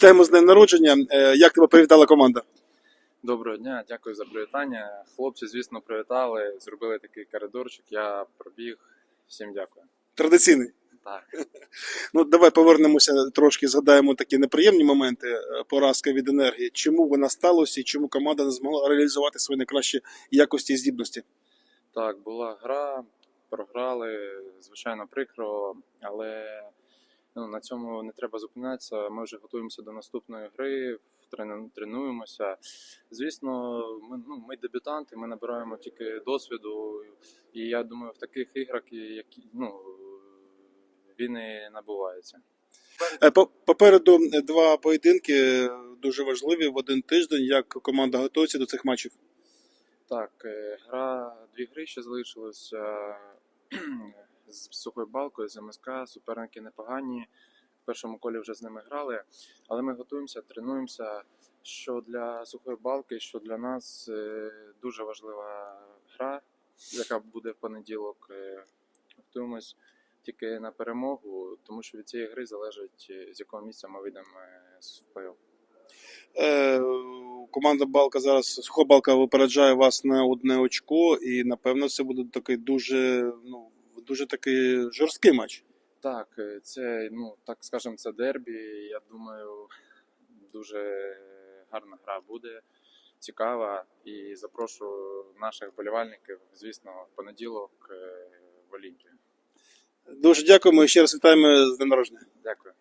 Тему з днем народження. Е, Як тебе привітала команда? Доброго дня, дякую за привітання. Хлопці, звісно, привітали, зробили такий коридорчик. Я пробіг. Всім дякую. Традиційний. Так, Ну давай повернемося трошки, згадаємо такі неприємні моменти. Е, Поразка від енергії. Чому вона сталося і чому команда не змогла реалізувати свої найкращі якості і здібності? так, була гра, програли, звичайно, прикро, але ну, на цьому не треба зупинятися. Ми вже готуємося до наступної гри, тренуємося. Звісно, ми, ну, ми дебютанти, ми набираємо тільки досвіду, і я думаю, в таких іграх, які ну, він і набувається. Е, Попереду два поєдинки е, дуже важливі в один тиждень. Як команда готується до цих матчів? Так, е, гра, дві гри ще залишилося з сухою балкою, з МСК. Суперники непогані. В першому колі вже з ними грали, але ми готуємося, тренуємося. Що для сухої балки, що для нас е, дуже важлива гра, яка буде в понеділок. Е, Готуємось тільки на перемогу, тому що від цієї гри залежить, е, з якого місця ми вийдемо з плей-офф. Команда Балка зараз суха балка випереджає вас на одне очко, і напевно це буде такий дуже, ну дуже такий жорсткий матч. Так, е, це, ну, так скажемо, це дербі. Я думаю, дуже гарна гра буде, цікава. І запрошую наших болівальників, звісно, в понеділок е, в Олімпію. Дуже дякуємо і ще раз вітаємо з днем народження. Дякую.